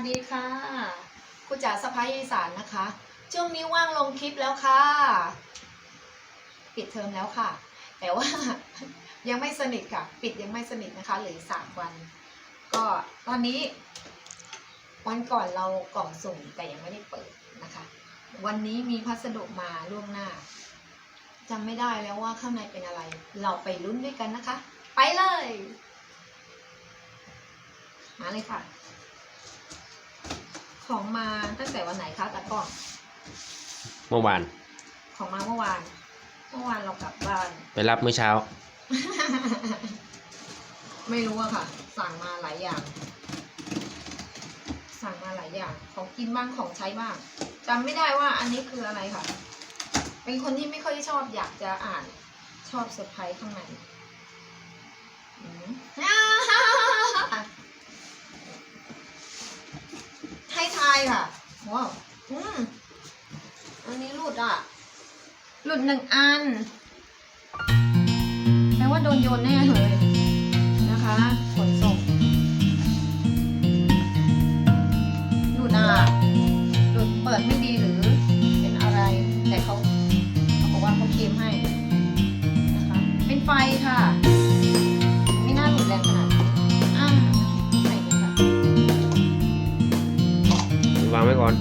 วัสดีค่ะครูจ๋าสะพายอีสานนะคะ ช่วงนี้ว่างลงคลิปแล้วค่ะ ปิดเทอมแล้วค่ะ แต่ว่ายังไม่สนิทค่ะ ปิดยังไม่สนิทนะคะเหลือสามวัน ก็ตอนนี้ วันก่อนเรากล่องสุ่มแต่ยังไม่ได้เปิดนะคะ วันนี้มีพัสดุมาล่วงหน้าจำไม่ได้แล้วว่าข้างในเป็นอะไร เราไปลุ้นด้วยกันนะคะ ไปเลย มาเลยค่ะ ของมาตั้งแต่วันไหนคะตะกล้องเมื่อวาน ของมาเมื่อวาน เมื่อวานเรากลับบ้าน ไปรับเมื่อเช้า ไม่รู้อะค่ะ สั่งมาหลายอย่าง สั่งมาหลายอย่าง ของกินบ้างของใช้บ้างจำไม่ได้ว่าอันนี้คืออะไรค่ะ เป็นคนที่ไม่ค่อยชอบอยากจะอ่าน ชอบเซอร์ไพรส์ข้างในอืม ให้ทาย ค่ะว้าวอืมอันนี้หลุดอะ หลุดหนึ่งอันแปลว่าโดนโยนแน่เลยนะคะขนส่งหลุดอะหลุดเปิดไม่ดีหรือางไว้ก่อน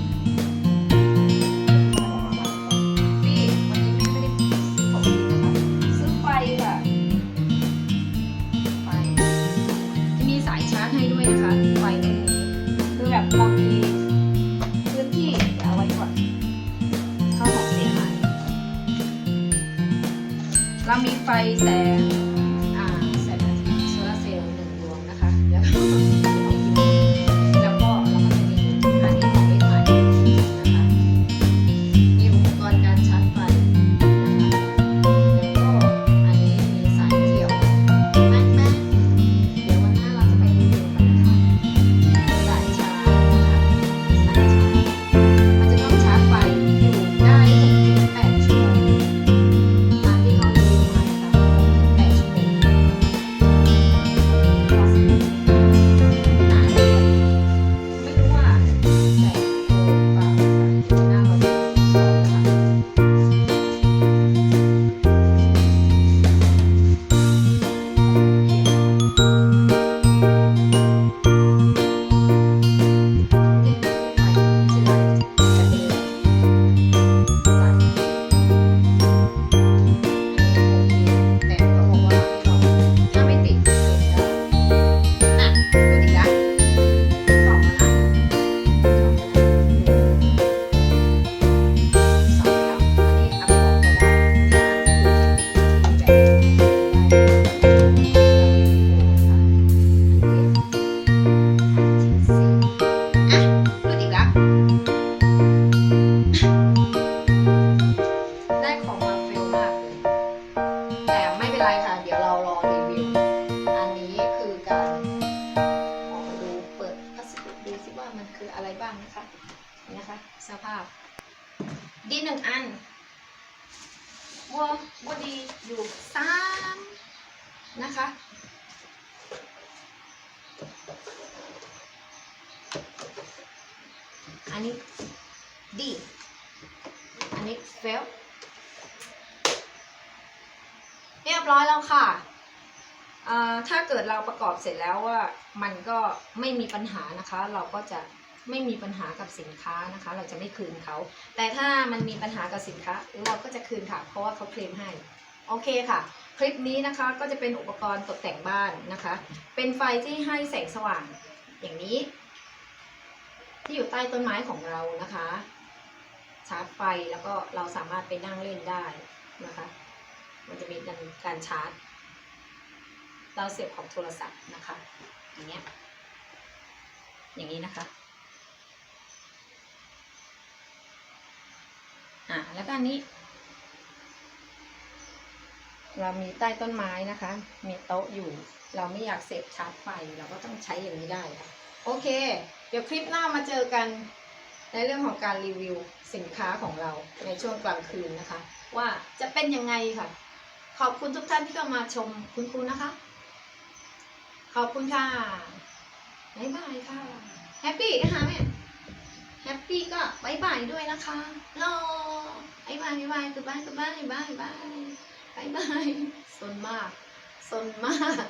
พี่วันนี้ไม่ได้ซื้อของนะคะซื้อไฟค่ะไฟจะมีสายชาร์จให้ด้วยนะคะไฟตรงนี้คือแบบบางทีพื้นที่เดี๋ยวเอาไว้ก่อนเข้าของเสียหายเรามีไฟแสงันวัววัวดีอยู่สามนะคะ อันนี้ดีอันนี้เฟลเรียบร้อยแล้วค่ะถ้าเกิดเราประกอบเสร็จแล้วว่ามันก็ไม่มีปัญหานะคะ เราก็จะ ไม่มีปัญหากับสินค้านะคะ เราจะไม่คืนเขา แต่ถ้ามันมีปัญหากับสินค้า เราก็จะคืนค่ะ เพราะว่าเขาเคลมให้ โอเคค่ะ คลิปนี้นะคะก็จะเป็นอุปกรณ์ตกแต่งบ้านนะคะ เป็นไฟที่ให้แสงสว่างอย่างนี้ ที่อยู่ใต้ต้นไม้ของเรานะคะชาร์จไฟแล้วก็เราสามารถไปนั่งเล่นได้นะคะ มันจะมีการการชาร์จ เราเสียบของโทรศัพท์นะคะ อย่างเงี้ย อย่างนี้นะคะ อ่าแล้วก็อันนี้ เรามีใต้ต้นไม้นะคะ มีโต๊ะอยู่ เราไม่อยากเสียบชาร์จไฟเราก็ต้องใช้อย่างนี้ได้ค่ะโอเค เดี๋ยวคลิปหน้ามาเจอกันในเรื่องของการรีวิวสินค้าของเราในช่วงกลางคืนนะคะ ว่าจะเป็นยังไงค่ะ ขอบคุณทุกท่านที่เข้ามาชมคุณครูนะคะ ขอบคุณค่ะบ๊ายบายค่ะแฮปปี้นะคะแม่ แฮปปี้ก็บายบายด้วยนะคะรอบายบายบายบายคือบายคือบายบายบายบายบายบายสนมากสนมาก